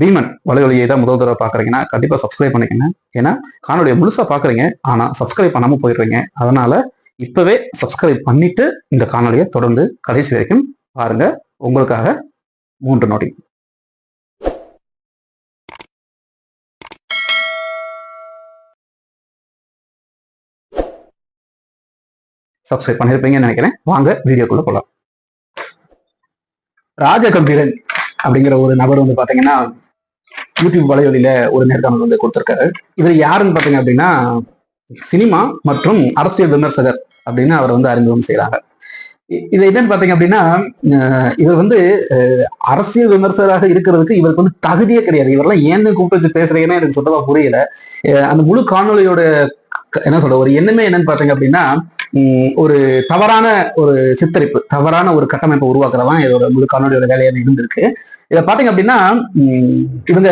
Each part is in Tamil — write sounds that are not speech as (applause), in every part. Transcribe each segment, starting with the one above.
பீமன் வலைவலியை தான் முதல் தடவை பார்க்குறீங்கன்னா கண்டிப்பாக சப்ஸ்கிரைப் பண்ணிக்கங்க. ஏன்னா காணொலியை முழுசாக பார்க்குறீங்க ஆனால் சப்ஸ்கிரைப் பண்ணாமல் போயிடுறீங்க. அதனால இப்பவே சப்ஸ்கிரைப் பண்ணிட்டு இந்த காணொலியை தொடர்ந்து கடைசி வரைக்கும் பாருங்க. உங்களுக்காக மூன்று நொடி. சப்ஸ்கிரைப் பண்ணியிருப்பீங்கன்னு நினைக்கிறேன். வாங்க வீடியோக்குள்ளே போகலாம் ராஜகம்பீரன் அப்படிங்கிற ஒரு நபர் வந்து பாத்தீங்கன்னா யூடியூப் வலையொலியில ஒரு நேர்காணல் வந்து கொடுத்திருக்காரு. இவர் யாருன்னு பாத்தீங்க அப்படின்னா சினிமா மற்றும் அரசியல் விமர்சகர் அப்படின்னு அவர் வந்து அறிமுகம் செய்யறாங்க இது என்னன்னு பாத்தீங்க அப்படின்னா இவர் வந்து அஹ், அரசியல் விமர்சகராக இருக்கிறதுக்கு இவருக்கு வந்து தகுதியே கிடையாது. இவரெல்லாம் ஏன்னு கூப்பிட்டு வச்சு பேசுறீங்கன்னா எனக்கு சுத்தமா புரியல. அந்த முழு காணொலியோட என்ன சொல்ற ஒரு எண்ணமே என்னன்னு பாத்தீங்க அப்படின்னா ஒரு தவறான ஒரு சித்தரிப்பு தவறான ஒரு கட்டமைப்பை உருவாக்குறதான் இதோட முழு காணொலியோட வேலையாக இருந்திருக்கு. இதை பாத்தீங்க அப்படின்னா இவங்க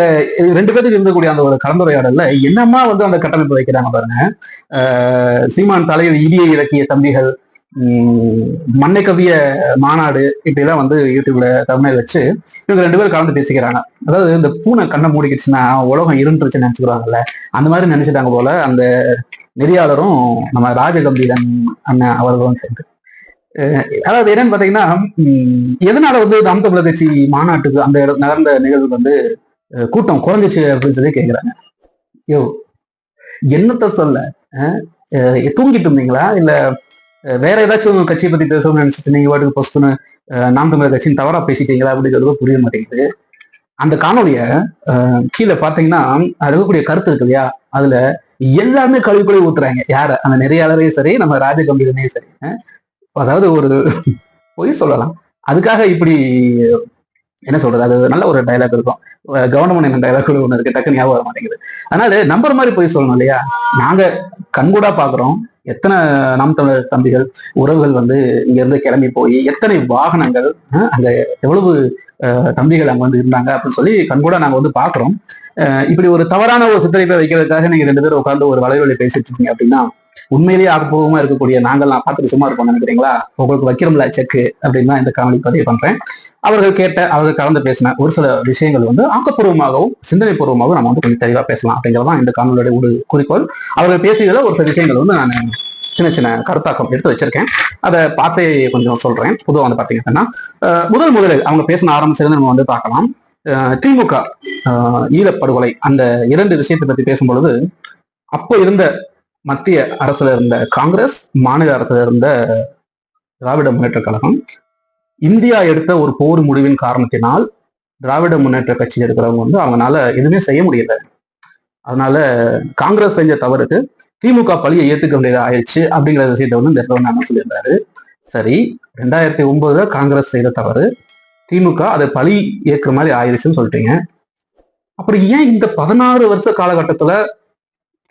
ரெண்டு பேருக்கு இருக்கக்கூடிய அந்த ஒரு கலந்துரையாடல்ல என்னமா வந்து அந்த கட்டமைப்பு வைக்கிறாங்க பாருங்க. சீமான் தலையில் இடியை இறக்கிய தம்பிகள் மண்ணை கவிய மாநாடு இப்படிலாம் வந்து யூடியூப்ல தமிழ் வச்சு இவங்க ரெண்டு பேரும் கலந்து பேசிக்கிறாங்க. அதாவது இந்த பூனை கண்ணை மூடிக்கிச்சுன்னா உலகம் இருந்துருச்சுன்னு நினைச்சுக்கிறாங்கல்ல அந்த மாதிரி நினைச்சிட்டாங்க போல அந்த நெறியாளரும் நம்ம ராஜகம்பீரன் அண்ணன் அவர்களும் சேர்ந்து. அதாவது என்னன்னு பாத்தீங்கன்னா எதனால வந்து நாம் தமிழர் கட்சி மாநாட்டுக்கு அந்த இடம் நடந்த நிகழ்வு வந்து கூட்டம் குறைஞ்சிச்சு அப்படின்னு சொல்லி கேக்குறாங்க. யோ என்னத்த சொல்ல? தூங்கிட்டு இருந்தீங்களா? இல்ல வேற ஏதாச்சும் கட்சியை பத்தி பேசணும்னு நினைச்சிட்டு நீங்க வாட்டுக்கு பொஸ்துன்னு நாம் தமிழர் கட்சின்னு தவறா பேசிட்டீங்களா அப்படிங்கிறது புரிய மாட்டேங்குது. அந்த காணொலிய கீழே பாத்தீங்கன்னா அது இருக்கக்கூடிய கருத்து இருக்கு இல்லையா? அதுல எல்லாருமே கழுவி கழுவி ஊத்துறாங்க. யார? அந்த நெறியாளரையும் சரி நம்ம ராஜகம்பீரனையும் சரி. அதாவது ஒரு பொய் சொல்லலாம். அதுக்காக இப்படி என்ன சொல்றது? அது நல்ல ஒரு டைலாக் இருக்கும். கவர்மெண்ட் என்ன டைலாக் ஒன்று இருக்கு. டக்குன்னு ஞாபகம் வர மாட்டேங்குது. அதனால நம்பர் மாதிரி போய் சொல்லணும் இல்லையா? நாங்க கண்கூடா பாக்குறோம். எத்தனை நாம் தமிழர் தம்பிகள் உறவுகள் வந்து இங்க இருந்து கிளம்பி போய் எத்தனை வாகனங்கள் அங்க எவ்வளவு தம்பிகள் அங்க வந்து இருந்தாங்க அப்படின்னு சொல்லி கண்கூடா நாங்க வந்து பாக்குறோம். இப்படி ஒரு தவறான ஒரு சித்தரிப்பை வைக்கிறதுக்காக நீங்க ரெண்டு பேரும் உட்காந்து ஒரு வலைவலி பேசிட்டு இருக்கீங்க அப்படின்னா உண்மையிலேயே ஆக்கப்பூர்வமா இருக்கக்கூடிய நாங்கள்லாம் பார்த்துட்டு சும்மா இருப்போம் நினைக்கிறீங்களா? உங்களுக்கு வைக்கிறோம்ல செக்கு அப்படின்னு இந்த காணொலி பதிவு பண்றேன். அவர்கள் கேட்ட அவர்கள் கலந்து பேசின ஒரு சில விஷயங்கள் வந்து ஆக்கப்பூர்வமாகவும் சிந்தனை பூர்வமாகவும் நம்ம வந்து கொஞ்சம் தெளிவா பேசலாம் அப்படிங்கிறதான் இந்த காணொலியோட ஒரு குறிக்கோள். அவர்கள் பேசியதில் ஒரு சில விஷயங்கள் வந்து நான் சின்ன சின்ன கருத்தாக்கம் எடுத்து வச்சிருக்கேன். அதை பார்த்தே கொஞ்சம் சொல்றேன். பொதுவாக வந்து பாத்தீங்க அப்படின்னா முதல் முதலில் அவங்க பேசின ஆரம்பிச்சிருந்து நம்ம வந்து பார்க்கலாம். அஹ் திமுக ஈழப்படுகொலை அந்த இரண்டு விஷயத்தை பத்தி பேசும்பொழுது அப்போ இருந்த மத்திய அரசுல இருந்த காங்கிரஸ் மாநில அரசுல இருந்த திராவிட முன்னேற்ற கழகம் இந்தியா எடுத்த ஒரு போர் முடிவின் காரணத்தினால் திராவிட முன்னேற்ற கட்சி இருக்கிறவங்க வந்து அவங்களால எதுவுமே செய்ய முடியல. அதனால காங்கிரஸ் செஞ்ச தவறுக்கு திமுக பழியை ஏத்துக்க வேண்டியது ஆயிடுச்சு அப்படிங்கிற விஷயத்தை வந்து இந்த இடத்துல வந்து சொல்லியிருந்தாரு சரி ரெண்டாயிரத்தி ஒன்பதுல காங்கிரஸ் செய்த தவறு திமுக அதை பழி ஏற்கிற மாதிரி ஆயிடுச்சுன்னு சொல்லிட்டீங்க. அப்புறம் ஏன் இந்த பதினாறு வருஷ காலகட்டத்துல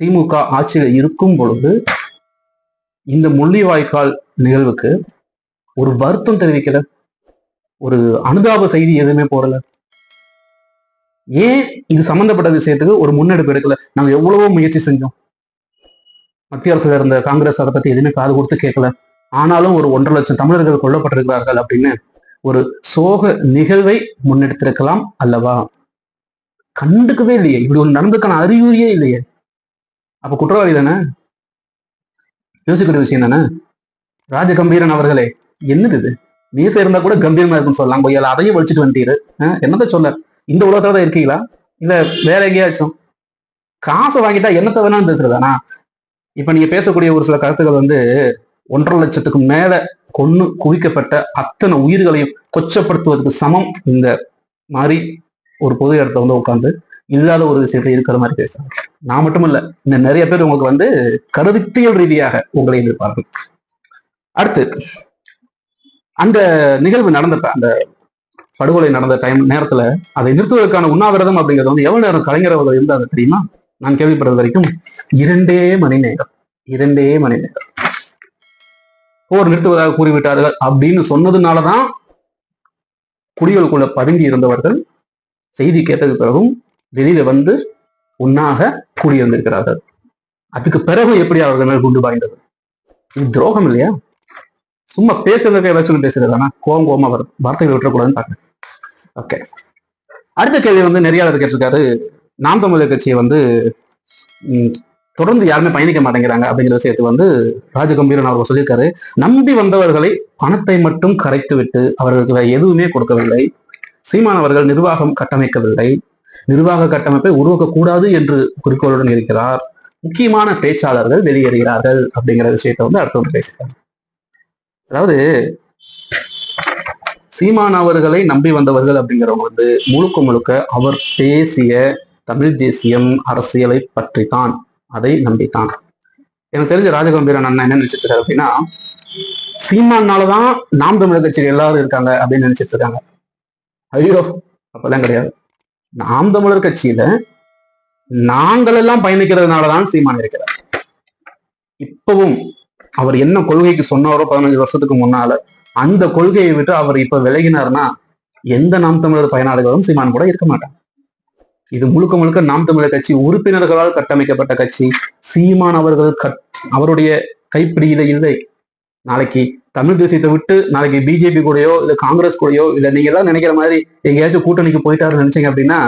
திமுக ஆட்சியில இருக்கும் பொழுது இந்த முள்ளிவாய்க்கால் நிகழ்வுக்கு ஒரு வருத்தம் தெரிவிக்கல? ஒரு அனுதாப செய்தி எதுவுமே போடல? ஏன் இது சம்பந்தப்பட்ட விஷயத்துக்கு ஒரு முன்னெடுப்பு எடுக்கல? நாங்க எவ்வளவோ முயற்சி செஞ்சோம். மத்திய அரசுல இருந்த காங்கிரஸ் அதை பத்தி எதுவுமே காது கொடுத்து கேட்கல. ஆனாலும் ஒரு ஒன்றரை லட்சம் தமிழர்கள் கொல்லப்பட்டிருக்கிறார்கள் அப்படின்னு ஒரு சோக நிகழ்வை முன்னெடுத்திருக்கலாம் அல்லவா? கண்டுக்கவே இல்லையே. இப்படி ஒன்று நடந்ததுக்கான அறிகுறியே இல்லையே. அப்ப குற்றவாளி தானே? யோசிக்கிற விஷயம் தானே? ராஜகம்பீரன் அவர்களே என்னது இது? மீசை இருந்தா கூட கம்பீரமா இருக்குன்னு சொல்லலாம். பொய்யால அதையும் வலிச்சுட்டு வந்துட்டீரு. என்னத்த சொல்ல இந்த உலகத்துல தான் இருக்கீங்களா? இல்ல வேற எங்கேயாச்சும்? காசை வாங்கிட்டா என்னத்த வேணாலும் பேசுறதானா இப்ப நீங்க பேசக்கூடிய ஒரு சில கருத்துக்கள் வந்து ஒன்றரை லட்சத்துக்கு மேல கொன்று குவிக்கப்பட்ட அத்தனை உயிர்களையும் கொச்சப்படுத்துவதற்கு சமம் இந்த மாதிரி ஒரு பொது இடத்த வந்து உட்காந்து இல்லாத ஒரு விஷயத்த இருக்கிற மாதிரி பேசுறாங்க. நான் மட்டும் இல்ல இந்த நிறைய பேர் உங்களுக்கு வந்து கருத்தியல் ரீதியாக உங்களை எதிர்ப்பார்கள். அடுத்து அந்த நிகழ்வு நடந்தப்ப அந்த படுகொலை நடந்த டைம் நேரத்துல அதை நிறுத்துவதற்கான உண்ணாவிரதம் அப்படிங்கிறது வந்து எவ்வளவு நேரம் கலைஞர் அவர்கள் இருந்தாரு தெரியுமா? நான் கேள்விப்படுறது வரைக்கும் இரண்டே மணி நேரம். இரண்டே மணி நேரம். போர் நிறுத்துவதாக கூறிவிட்டார்கள் அப்படின்னு சொன்னதுனாலதான் குடிகளுக்குள்ள பதுங்கி இருந்தவர்கள் செய்தி கேட்டது பிறகும் வெளியில வந்து உண்ணாக கூடியிருந்திருக்கிறார்கள் அதுக்கு பிறகு எப்படி அவர்கள் மேல் குண்டு பாய்ந்தது? இது துரோகம் இல்லையா? சும்மா பேசுறதுக்கு ஏதாச்சும் பேசுறது ஆனா கோவம் கோமா வருது வார்த்தைகள் விட்டுறக்கூடாதுன்னு பாருங்க ஓகே அடுத்த கேள்வி வந்து நெறியாளர் கேட்டிருக்காரு. நாம் தமிழர் கட்சியை வந்து தொடர்ந்து யாருமே பயணிக்க மாட்டேங்கிறாங்க அப்படிங்கிற விஷயத்தை வந்து ராஜகம்பீரன் அவர்கள் சொல்லியிருக்காரு. நம்பி வந்தவர்களை பணத்தை மட்டும் கரைத்து விட்டு அவர்களுக்கு எதுவுமே கொடுக்கவில்லை. சீமானவர்கள் நிர்வாகம் கட்டமைக்கவில்லை. நிர்வாக கட்டமைப்பை உருவாக்கக்கூடாது என்று குறிக்கோளுடன் இருக்கிறார். முக்கியமான பேச்சாளர்கள் வெளியேறுகிறார்கள் அப்படிங்கிற விஷயத்தை வந்து அடுத்தவங்க வந்து பேசுகிறார் அதாவது சீமான் அவர்களை நம்பி வந்தவர்கள் அப்படிங்கிறவங்க வந்து முழுக்க முழுக்க அவர் பேசிய தமிழ் தேசியம் அரசியலை பற்றித்தான் அதை நம்பித்தான். எனக்கு தெரிஞ்ச ராஜகம்பீரன் அண்ணன் என்ன நினைச்சிட்டு அப்படின்னா சீமானாலதான் நாம் தமிழர் கட்சியில் எல்லாரும் இருக்காங்க அப்படின்னு நினைச்சிட்டு இருக்காங்க. ஐயோ அப்பெல்லாம் கிடையாது. நாம் தமிழர் கட்சியில நாங்கள் எல்லாம் பயணிக்கிறதுனாலதான் சீமான் இருக்கிறார். இப்பவும் அவர் என்ன கொள்கைக்கு சொன்னாரோ பதினஞ்சு வருஷத்துக்கு முன்னால அந்த கொள்கையை விட்டு அவர் இப்ப விலகினார்னா எந்த நாம் தமிழர் பயனாளிகளும் சீமான் கூட இருக்க மாட்டாங்க. இது முழுக்க முழுக்க நாம் தமிழர் கட்சி உறுப்பினர்களால் கட்டமைக்கப்பட்ட கட்சி. சீமான் அவர்கள் கட் அவருடைய கைப்பிடியில இல்லை. நாளைக்கு தமிழ் தேசியத்தை விட்டு நாளைக்கு பிஜேபி கூடயோ இல்ல காங்கிரஸ் கூடயோ இல்ல நீங்க எல்லாம் நினைக்கிற மாதிரி எங்கேயாச்சும் கூட்டணிக்கு போயிட்டாருன்னு நினைச்சீங்க அப்படின்னா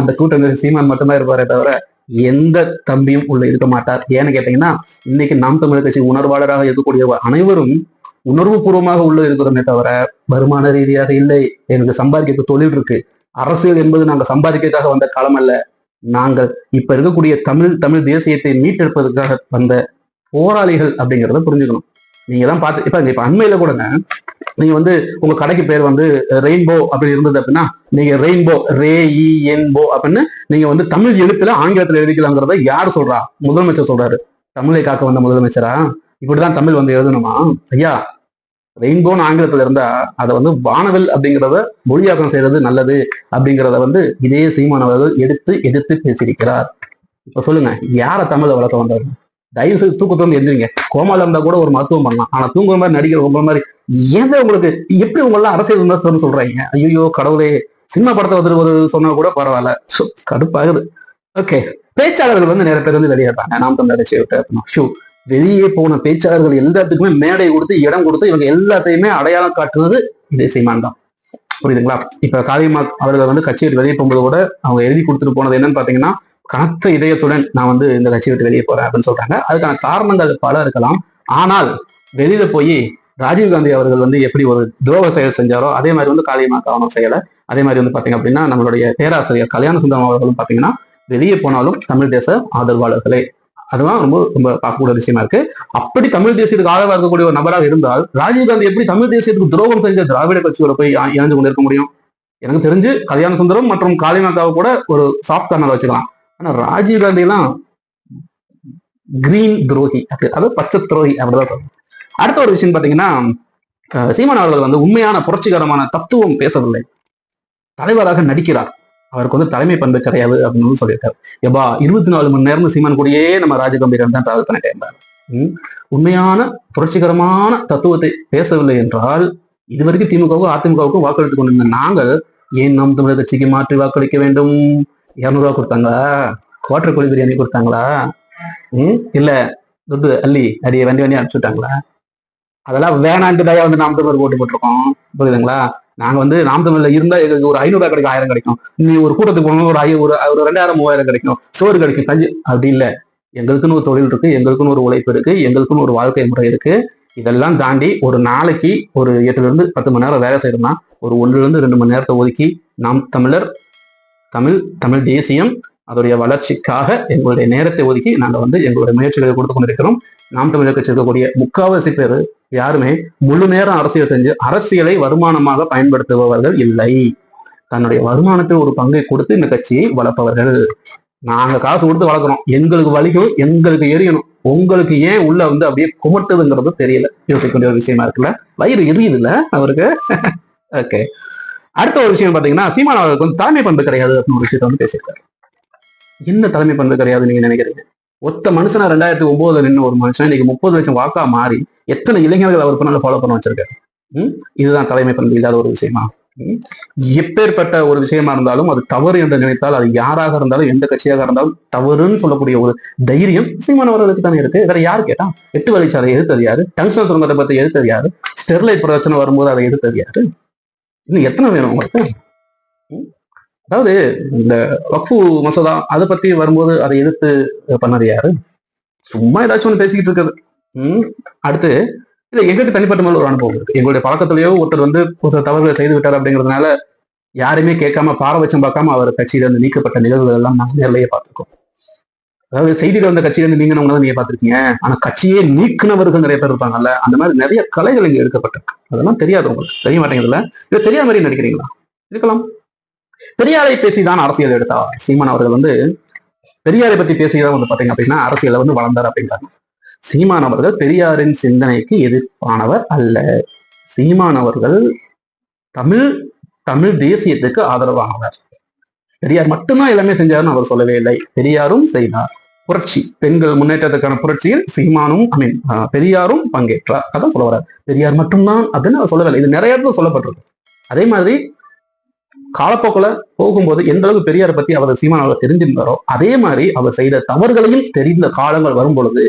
அந்த கூட்டணி சீமான் மட்டும்தான் இருப்பாரே தவிர எந்த தம்பியும் உள்ள இருக்க மாட்டார். ஏன்னு கேட்டீங்கன்னா இன்னைக்கு நாம் தமிழர் கட்சி உணர்வாளராக இருக்கக்கூடிய அனைவரும் உணர்வு பூர்வமாக உள்ள இருக்கிறோமே தவிர வருமான ரீதியாக இல்லை. எனக்கு சம்பாதிக்க தொழில் இருக்கு. அரசியல் என்பது நாங்க சம்பாதிக்கிறதுக்காக வந்த காலம் அல்ல. நாங்கள் இப்ப இருக்கக்கூடிய தமிழ் தமிழ் தேசியத்தை மீட்டெடுப்பதற்காக வந்த போராளிகள் அப்படிங்கிறத புரிஞ்சுக்கணும். நீங்க தான் பார்த்து இப்ப இப்ப அண்மையில கூடங்க நீங்க வந்து உங்க கடைக்கு பேர் வந்து ரெயின்போ அப்படி இருந்தது அப்படின்னா நீங்க ரெயின்போ ரே இ என்போ அப்படின்னு நீங்க வந்து தமிழ் எழுத்துல ஆங்கிலத்துல எழுதிக்கலாங்கிறத யார் சொல்றா? முதலமைச்சர் சொல்றாரு. தமிழை காக்க வந்த முதலமைச்சரா? இப்படிதான் தமிழ் வந்து எழுதணுமா? ஐயா ரெயின்போன்னு ஆங்கிலத்துல இருந்தா அதை வந்து வானவில் அப்படிங்கிறத மொழியாக்கம் செய்யறது நல்லது அப்படிங்கிறத வந்து இதே சீமானவர்கள் எடுத்து எதிர்த்து பேசியிருக்கிறார். இப்ப சொல்லுங்க யார தமிழை வளர்க்க வந்தாரு? தயவு செய்து தூக்கத்தை வந்து எந்திரிங்க கோமால இருந்தா கூட ஒரு மருத்துவம் பண்ணலாம். ஆனா தூங்குற மாதிரி நடிகர் உங்களை மாதிரி ஏன் உங்களுக்கு எப்படி உங்களெல்லாம் அரசியல் விமர்சனம் சொல்றாங்க? ஐயோ கடவுளே. சினிமா படத்தை வந்து ஒரு சொன்னா கூட பரவாயில்ல. கடுப்பாகுது. ஓகே. பேச்சாளர்கள் வந்து நிறைய பேர் வந்து வெளியேறாங்க. நாம் தமிழர் கட்சியை விட்டு ஷூ. வெளியே போன பேச்சாளர்கள் எல்லாத்துக்குமே மேடை கொடுத்து இடம் கொடுத்து இவங்க எல்லாத்தையுமே அடையாளம் காட்டுனது இதே சீமான் தான். புரியுதுங்களா? இப்ப காளியம்மா அவர்கள் வந்து கட்சியை வெளியே போகும்போது கூட அவங்க எழுதி கொடுத்துட்டு போனது என்னன்னு பாத்தீங்கன்னா கனத்த இதயத்துடன் நான் வந்து இந்த கட்சி விட்டு வெளியே போறேன் அப்படின்னு சொல்றாங்க. அதுக்கான காரணங்கள் பல இருக்கலாம். ஆனால் வெளியில போய் ராஜீவ்காந்தி அவர்கள் வந்து எப்படி ஒரு துரோக செயல் செஞ்சாரோ அதே மாதிரி வந்து காளியம்மா கவனம் செய்யல. அதே மாதிரி வந்து பாத்தீங்க அப்படின்னா நம்மளுடைய பேராசிரியர் கல்யாண சுந்தரம் அவர்களும் பாத்தீங்கன்னா வெளியே போனாலும் தமிழ் தேச ஆதரவாளர்களே. அதுதான் ரொம்ப ரொம்ப பார்க்கக்கூடிய விஷயமா இருக்கு. அப்படி தமிழ் தேசியத்துக்கு ஆதரவாக இருக்கக்கூடிய ஒரு நபராக இருந்தால் ராஜீவ்காந்தி எப்படி தமிழ் தேசியத்துக்கு துரோகம் செஞ்ச திராவிட கட்சியோட போய் இணைந்து கொண்டிருக்க முடியும்? எனக்கு தெரிஞ்சு கல்யாண சுந்தரம் மற்றும் காளிமாக்காவை கூட ஒரு சாஃப்ட் கார்னர் வச்சுக்கலாம். ஆனா ராஜீவ்காந்தி எல்லாம் கிரீன் துரோகி. அப்படி அதாவது பச்சை துரோகி அப்படிதான் சொல்றேன் அடுத்த ஒரு விஷயம் பாத்தீங்கன்னா சீமான் அவர்கள் வந்து உண்மையான புரட்சிகரமான தத்துவம் பேசவில்லை. தலைவராக நடிக்கிறார். அவருக்கு வந்து தலைமை பண்பு கிடையாது அப்படின்னு சொல்லியிருக்காரு. எப்பா இருபத்தி நாலு மணி நேரம் சீமான் கூடயே நம்ம ராஜகம்பீரன் தான் டிராவல் பண்ணிட்டே இருந்தார். உண்மையான புரட்சிகரமான தத்துவத்தை பேசவில்லை என்றால் இதுவரைக்கும் திமுகவுக்கும் அதிமுகவுக்கும் வாக்களித்துக் கொண்டிருந்த நாங்கள் ஏன் நாம் தமிழக கட்சிக்கு மாற்றி வாக்களிக்க வேண்டும்? இரநூறுவா கொடுத்தாங்களா? குவாட்டர் கோழி பிரியாணி கொடுத்தாங்களா? ம் இல்ல துட்டு அள்ளி அடியை வண்டி வண்டி அனுப்பிச்சுட்டாங்களா? அதெல்லாம் வேணான்ட்டு தயா வந்து நாம் தமிழர் ஓட்டு போட்டிருக்கோம். புரியுதுங்களா? நாங்க வந்து நாம் தமிழ்ல இருந்தா எங்களுக்கு ஒரு ஐநூறுரூவா கிடைக்கும் ஆயிரம் கிடைக்கும். நீ ஒரு கூட்டத்துக்கு போகணும் ஒரு ஐ ஒரு ஒரு ரெண்டாயிரம் மூவாயிரம் கிடைக்கும். சோறு கிடைக்கும். கஞ்சி அப்படி இல்லை. எங்களுக்குன்னு ஒரு தொழில் இருக்கு எங்களுக்குன்னு ஒரு உழைப்பு இருக்கு எங்களுக்குன்னு ஒரு வாழ்க்கை முறை இருக்கு. இதெல்லாம் தாண்டி ஒரு நாளைக்கு ஒரு எட்டுல இருந்து பத்து மணி நேரம் வேலை செய்யணும்னா ஒரு ஒண்ணுல இருந்து ரெண்டு மணி நேரத்தை ஒதுக்கி நாம் தமிழர் தமிழ் தமிழ் தேசியம் அதோடைய வளர்ச்சிக்காக எங்களுடைய நேரத்தை ஒதுக்கி நாங்க வந்து எங்களுடைய முயற்சிகளை கொடுத்து கொண்டிருக்கிறோம். நாம் தமிழர் கட்சி முக்காவாசி பேர் யாருமே முழு நேரம் அரசியல் செஞ்சு அரசியலை வருமானமாக பயன்படுத்துபவர்கள் இல்லை. தன்னுடைய வருமானத்தில் ஒரு பங்கை கொடுத்து இந்த கட்சியை வளர்ப்பவர்கள். நாங்க காசு கொடுத்து வளர்க்குறோம். எங்களுக்கு வலிக்கும் எங்களுக்கு எரியணும். உங்களுக்கு ஏன் உள்ள வந்து அப்படியே குமட்டுதுங்கிறது தெரியல. யோசிக்க வேண்டிய ஒரு விஷயமா இருக்குல்ல? வயிறு எரியுதுல்ல அவருக்கு? (laughs) ஓகே அடுத்த ஒரு விஷயம் பாத்தீங்கன்னா சீமான் அவர்களுக்கு வந்து தலைமை பண்பு கிடையாது அப்படின்னு ஒரு விஷயத்த வந்து பேசியிருக்காரு. என்ன தலைமை பண்பு கிடையாது நீங்க நினைக்கிறீங்க? ஒத்த மனுஷனா ரெண்டாயிரத்தி ஒன்பதுல நின்று ஒரு மனுஷன் இன்னைக்கு முப்பது லட்சம் வாக்கா மாறி எத்தனை இளைஞர்கள் அவர் பின்னால ஃபாலோ பண்ண வச்சிருக்காரு? இதுதான் தலைமை பண்பு இல்லாத ஒரு விஷயமா? எப்பேற்பட்ட ஒரு விஷயமா இருந்தாலும் அது தவறு என்று நினைத்தால் அது யாராக இருந்தாலும் எந்த கட்சியாக இருந்தாலும் தவறுன்னு சொல்லக்கூடிய ஒரு தைரியம் சீமானவர்களுக்கு தானே இருக்கு. வேற யாரு கேட்டா? எட்டு வழிச்சாலை எதிர்த்தது யாரு? டங்ஷன் சுரங்கத்தை பத்தி எதிர்த்தது யாரு? ஸ்டெர்லைட் பிரச்சனை வரும்போது அதை எதிர்த்தது யாரு? இன்னும் எத்தனை வேணும்? உங்களுக்கு அதாவது இந்த வக்ஃபு மசோதா அதை பத்தி வரும்போது அதை எதிர்த்து பண்ணது யாரு? சும்மா ஏதாச்சும் ஒன்று பேசிக்கிட்டு இருக்குது ம் அடுத்து இல்லை எங்களுக்கு தனிப்பட்ட மேல ஒரு அனுபவம் இருக்கு. எங்களுடைய பழக்கத்திலேயோ ஒருத்தர் வந்து ஒருத்தர் தவறுகளை செய்து விட்டார் அப்படிங்கிறதுனால யாரையுமே கேட்காம பாரபட்சம் பார்க்காம அவர் கட்சியில இருந்து நீக்கப்பட்ட நிகழ்வுகள் எல்லாம் நான் நேரிலேயே பார்த்துருக்கோம். அதாவது செய்திகள் வந்த கட்சியிலிருந்து நீங்கினவங்க தான் நீங்க பார்த்திருக்கீங்க. ஆனா கட்சியே நீக்கினவர்கள் நிறைய பேர் இருப்பாங்கல்ல அந்த மாதிரி நிறைய கலைகள் இங்க எடுக்கப்பட்டிருக்கு. அதெல்லாம் தெரியாது உங்களுக்கு. தெரிய மாட்டேங்குதுல்ல இது தெரியாத மாதிரி நினைக்கிறீங்களா? இருக்கலாம். பெரியாரை பேசிதான் அரசியல் எடுத்தார் சீமான் அவர்கள் வந்து பெரியாரை பத்தி பேசிதான் வந்து பாத்தீங்க அப்படின்னா அரசியல வந்து வளர்ந்தார் அப்படின்றாங்க சீமான் அவர்கள் பெரியாரின் சிந்தனைக்கு எதிர்ப்பானவர் அல்ல. சீமான் அவர்கள் தமிழ் தமிழ் தேசியத்துக்கு ஆதரவானவர். பெரியார் மட்டும்தான் எல்லாமே செஞ்சாருன்னு அவர் சொல்லவே இல்லை. பெரியாரும் செய்தார். புரட்சி. பெண்கள் முன்னேற்றத்துக்கான புரட்சியில் சீமானும் ஐ மீன் பெரியாரும் பங்கேற்றார். அதான் சொல்ல வர்றார். பெரியார் மட்டும்தான் அப்படின்னு அவர் சொல்லவில்லை இது நிறைய இடத்துல சொல்லப்பட்டிருக்கு. அதே மாதிரி காலப்போக்கில் போகும்போது எந்த அளவுக்கு பெரியாரை பத்தி அவர் சீமான் அவர் தெரிஞ்சிருந்தாரோ அதே மாதிரி அவர் செய்த தவறுகளையும் தெரிந்த காலங்கள் வரும் பொழுது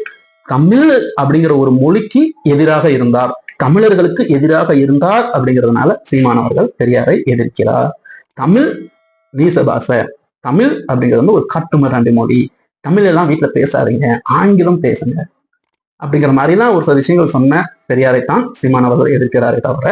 தமிழ் அப்படிங்கிற ஒரு மொழிக்கு எதிராக இருந்தார். தமிழர்களுக்கு எதிராக இருந்தார் அப்படிங்கிறதுனால சீமான் அவர்கள் பெரியாரை எதிர்க்கிறார். தமிழ் நீசபாச தமிழ் அப்படிங்கிறது வந்து ஒரு காட்டுமிராண்டி மொழி. தமிழெல்லாம் எல்லாம் வீட்டுல பேசாதீங்க ஆங்கிலம் பேசுங்க. அப்படிங்கிற மாதிரிலாம் ஒரு சில விஷயங்கள் சொன்ன பெரியாரை தான் சீமான் அவர்கள் எதிர்க்கிறாரே தவிர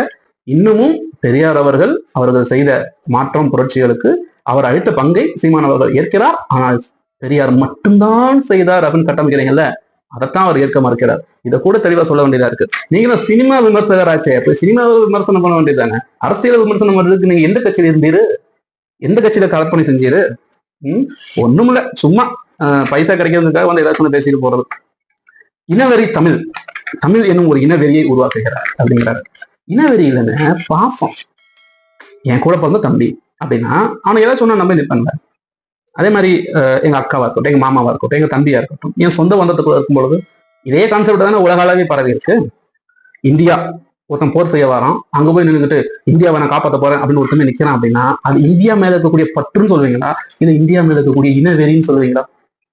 இன்னமும் பெரியார் அவர்கள் அவர்கள் செய்த மாற்றம் புரட்சிகளுக்கு அவர் அளித்த பங்கை சீமான் அவர்கள் ஏற்கிறார். ஆனால் பெரியார் மட்டும்தான் செய்தார் அப்படின்னு கட்டமைக்கிறீங்கல்ல அதைத்தான் அவர் ஏற்க மறுக்கிறார். இதை கூட தெளிவா சொல்ல வேண்டியதா இருக்கு. நீங்களும் சினிமா விமர்சகராச்சே அப்ப சினிமா விமர்சனம் பண்ண வேண்டியதானே அரசியல் விமர்சனம் பண்றதுக்கு நீங்க எந்த கட்சியில் இருந்தீரு? எந்த கட்சியில கற்பனை செஞ்சிரு? ம் ஒண்ணும் இல்ல சும்மா பைசா கிடைக்கிறதுக்காக வந்து ஏதாச்சும் ஒண்ணு பேசிட்டு போறது. இனவெறி தமிழ். தமிழ் என்னும் ஒரு இனவெறியை உருவாக்குகிறார் அப்படிங்கிறாரு. இனவெறி இல்லைன்னு பாசம். என் கூட பிறந்த தம்பி அப்படின்னா அவனை ஏதாச்சும் சொன்னா நம்பி நிற்பேன்ல அதே மாதிரி அஹ், எங்க அக்காவா இருக்கட்டும் எங்க மாமாவா இருக்கட்டும் எங்க தம்பியா இருக்கட்டும் என் சொந்த பந்தத்துக்குள்ள இருக்கும் பொழுது இதே கான்செப்ட் தானே உலக அளவே பரவி இருக்கு இந்தியா ஒருத்தன் போர் செய்ய வரான் அங்க போய் நின்றுக்கிட்டு இந்தியாவை நான் காப்பாற்ற போறேன் அப்படின்னு ஒருத்தமே நிக்கிறான் அப்படின்னா அது இந்தியா மேல இருக்கக்கூடிய பற்றுன்னு சொல்லுவீங்களா? இல்ல இந்தியா மேல இருக்கக்கூடிய இனவெறின்னு சொல்லுவீங்களா?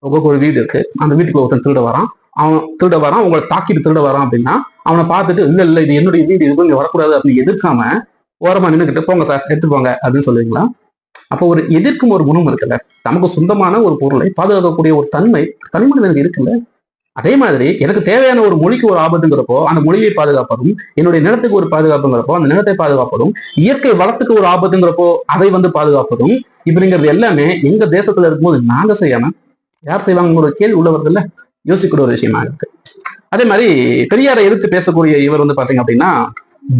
உங்களுக்கு ஒரு வீடு இருக்கு. அந்த வீட்டுக்கு ஒருத்தன் திருட வரான். அவன் திருட வரான் உங்களை தாக்கிட்டு திருட வரான் அப்படின்னா அவனை பார்த்துட்டு இல்ல இல்ல இது என்னுடைய வீடு இது இங்க வரக்கூடாது அப்படின்னு எதிர்க்காம ஓரமா நின்றுக்கிட்டு போங்க சார் எடுத்து போங்க அப்படின்னு சொல்லுவீங்களா? அப்போ ஒரு எதிர்க்கும் ஒரு குணம் இருக்குல்ல. நமக்கு சொந்தமான ஒரு பொருளை பாதுகாக்கக்கூடிய ஒரு தன்மை தனிமனிதனுக்கு இருக்குல்ல. அதே மாதிரி எனக்கு தேவையான ஒரு மொழிக்கு ஒரு ஆபத்துங்கிறப்போ அந்த மொழியை பாதுகாப்பதும் என்னுடைய நிலத்துக்கு ஒரு பாதுகாப்புங்கிறப்போ அந்த நிலத்தை பாதுகாப்பதும் இயற்கை வளத்துக்கு ஒரு ஆபத்துங்கிறப்போ அதை வந்து பாதுகாப்பதும் இப்படிங்கிறது எல்லாமே எங்க தேசத்துல இருக்கும்போது நாங்க செய்யாம யார் செய்வாங்க ஒரு கேள்வி உள்ளவர்கள் இல்ல யோசிக்கிற ஒரு விஷயமா இருக்கு. அதே மாதிரி பெரியாரை எதிர்த்து பேசக்கூடிய இவர் வந்து பாத்தீங்க அப்படின்னா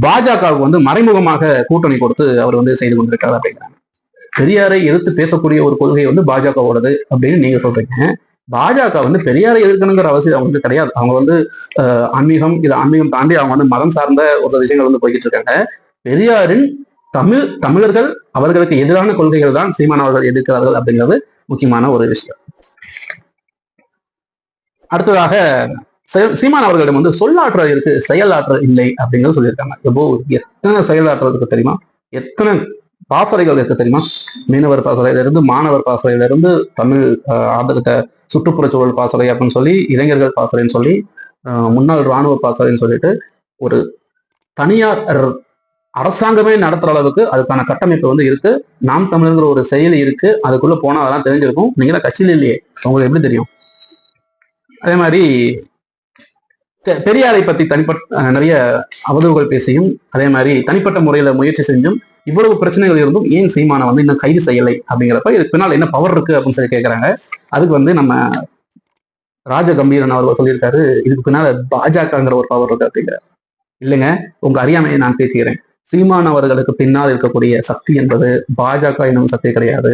பாஜகவுக்கு வந்து மறைமுகமாக கூட்டணி கொடுத்து அவர் வந்து செய்து கொண்டிருக்காரு அப்படிங்கிறாங்க. பெரியாரை எதிர்த்து பேசக்கூடிய ஒரு கொள்கை வந்து பாஜகவோடது அப்படின்னு நீங்க சொல்றீங்க. பாஜக வந்து பெரியாரை எதிர்க்கணுங்கிற அவசியம் அவங்களுக்கு கிடையாது. அவங்க வந்து ஆன்மீகம் இது ஆன்மீகம் தாண்டி அவங்க வந்து மதம் சார்ந்த ஒரு சில விஷயங்கள் வந்து போய்கிட்டு இருக்காங்க. பெரியாரின் தமிழ் தமிழர்கள் அவர்களுக்கு எதிரான கொள்கைகள் தான் சீமான் அவர்கள் எதிர்க்கிறார்கள் அப்படிங்கிறது முக்கியமான ஒரு விஷயம். அடுத்ததாக சீமான் அவர்களிடம் வந்து சொல்லாற்றல் இருக்கு செயலாற்றல் இல்லை அப்படிங்கிறது சொல்லியிருக்காங்க. எப்போ எத்தனை செயலாற்றல் இருக்கு தெரியுமா? எத்தனை பாசறைகள் இருக்கு தெரியுமா? மீனவர் பாசறையிலிருந்து மாணவர் பாசறையிலிருந்து தமிழ் ஆதரத்த சுற்றுப்புற சூழல் பாசறை அப்படின்னு சொல்லி இளைஞர்கள் பாசறைன்னு சொல்லி முன்னாள் இராணுவ பாசறைன்னு சொல்லிட்டு ஒரு தனியார் அரசாங்கமே நடத்துற அளவுக்கு அதுக்கான கட்டமைப்பு வந்து இருக்கு. நாம் தமிழ்ங்கிற ஒரு செயலி இருக்கு. அதுக்குள்ள போனா அதெல்லாம் தெரிஞ்சிருக்கும். நீங்களா கட்சியில் இல்லையே. உங்களுக்கு எப்படி தெரியும்? அதே மாதிரி பெரியாரை பத்தி தனிப்பட்ட நிறைய அவதூறுகள் பேசியும் அதே மாதிரி தனிப்பட்ட முறையில முயற்சி செஞ்சும் இவ்வளவு பிரச்சனைகள் இருந்தும் ஏன் சீமானை வந்து இன்னும் கைது செய்யலை அப்படிங்கிறப்ப இதுக்கு பின்னால் என்ன பவர் இருக்கு அப்படின்னு சொல்லி கேட்குறாங்க அதுக்கு வந்து நம்ம ராஜ கம்பீரன் அவர் சொல்லியிருக்காரு இதுக்கு பின்னால பாஜகங்கிற ஒரு பவர் இருக்கு அப்படிங்கிற இல்லைங்க உங்க அறியாமையை நான் பேசுகிறேன். சீமான் அவர்களுக்கு பின்னால் இருக்கக்கூடிய சக்தி என்பது பாஜக என்னும் சக்தி கிடையாது.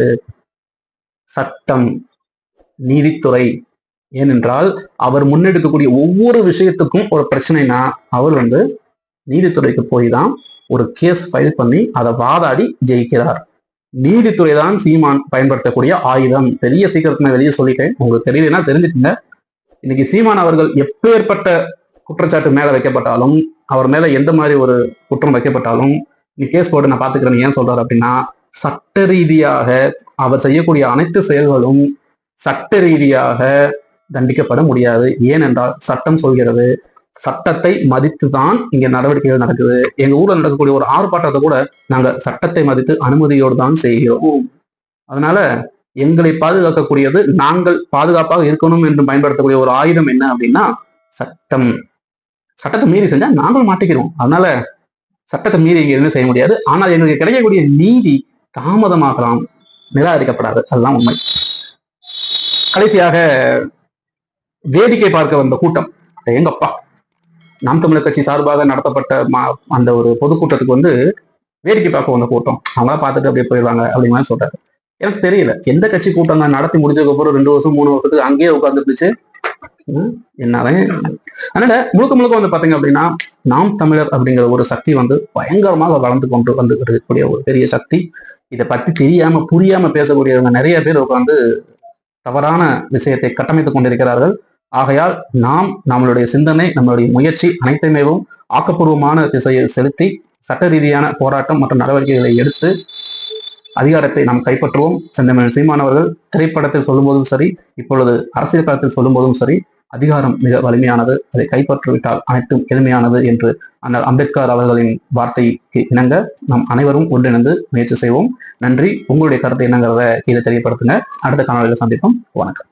சட்டம் நீதித்துறை ஏனென்றால் அவர் முன்னெடுக்கக்கூடிய ஒவ்வொரு விஷயத்துக்கும் ஒரு பிரச்சனைனா அவர் வந்து நீதித்துறைக்கு போய் தான் ஒரு கேஸ் ஃபைல் பண்ணி அதை வாதாடி ஜெயிக்கிறார். நீதித்துறை தான் சீமான் பயன்படுத்தக்கூடிய ஆயுதம். பெரிய சீக்கிரத்துல வெளியே சொல்லிட்டேன். உங்களுக்கு தெரியலன்னா தெரிஞ்சுக்கங்க. இன்னைக்கு சீமான் அவர்கள் எப்பேற்பட்ட குற்றச்சாட்டு மேல வைக்கப்பட்டாலும் அவர் மேல எந்த மாதிரி ஒரு குற்றம் வைக்கப்பட்டாலும் நீ கேஸ் போட்டு நான் பாத்துக்கிறேன். ஏன் சொல்றாரு அப்படின்னா சட்ட ரீதியாக அவர் செய்யக்கூடிய அனைத்து செயல்களும் சட்ட ரீதியாக தண்டிக்கப்பட முடியாது. ஏனென்றால் சட்டம் சொல்கிறது சட்டத்தை மதித்து தான் இங்க நடவடிக்கைகள் நடக்குது. எங்க ஊர்ல நடக்கக்கூடிய ஒரு ஆர்ப்பாட்டத்தை கூட நாங்க சட்டத்தை மதித்து அனுமதியோடு தான் செய்கிறோம். அதனால எங்களை பாதுகாக்கக்கூடியது நாங்கள் பாதுகாப்பாக இருக்கணும் என்று பயன்படுத்தக்கூடிய ஒரு ஆயுதம் என்ன அப்படின்னா சட்டம். சட்டத்தை மீறி செஞ்சா நாங்களும் மாட்டிக்கிறோம். அதனால சட்டத்தை மீறி இங்க எதுவும் செய்ய முடியாது. ஆனால் எங்களுக்கு கிடைக்கக்கூடிய நீதி தாமதமாகலாம். நிராகரிக்கப்படாது. அதுதான் உண்மை. கடைசியாக வேடிக்கை பார்க்க வந்த கூட்டம். எங்கப்பா நாம் தமிழர் கட்சி சார்பாக நடத்தப்பட்ட மா- அந்த ஒரு பொதுக்கூட்டத்துக்கு வந்து வேடிக்கை பார்க்க வந்த கூட்டம். அவங்களா பார்த்துட்டு அப்படியே போயிடுவாங்க அப்படிங்கிற மாதிரி சொல்றாரு. எனக்கு தெரியல. எந்த கட்சி கூட்டம் தான் நடத்தி முடிஞ்சதுக்கு அப்புறம் ரெண்டு வருஷம் மூணு வருஷத்துக்கு அங்கேயே உட்காந்துருந்துச்சு என்னதான் அதனால முழுக்க முழுக்க வந்து பாத்தீங்க அப்படின்னா நாம் தமிழர் அப்படிங்கிற ஒரு சக்தி வந்து பயங்கரமாக வளர்ந்து கொண்டு வந்து இருக்கக்கூடிய ஒரு பெரிய சக்தி. இதை பத்தி தெரியாம புரியாம பேசக்கூடியவங்க நிறைய பேர் உட்காந்து தவறான விஷயத்தை கட்டமைத்துக் கொண்டிருக்கிறார்கள். ஆகையால் நாம் நம்மளுடைய சிந்தனை நம்மளுடைய முயற்சி அனைத்துமேவும் ஆக்கப்பூர்வமான திசையில் செலுத்தி சட்ட ரீதியான போராட்டம் மற்றும் நடவடிக்கைகளை எடுத்து அதிகாரத்தை நாம் கைப்பற்றுவோம். செந்தமிழ் சீமானவர்கள் திரைப்படத்தில் சொல்லும்போதும் சரி இப்பொழுது அரசியல் காலத்தில் சொல்லும்போதும் சரி அதிகாரம் மிக வலிமையானது. அதை கைப்பற்றிவிட்டால் அனைத்தும் எளிமையானது என்று அண்ணல் அம்பேத்கர் அவர்களின் வார்த்தைக்கு இணங்க நாம் அனைவரும் ஒன்றிணைந்து முயற்சி செய்வோம். நன்றி. உங்களுடைய கருத்தை என்னங்கிறத கீழே தெரியப்படுத்துங்க. அடுத்த காணொலியில் சந்திப்போம். வணக்கம்.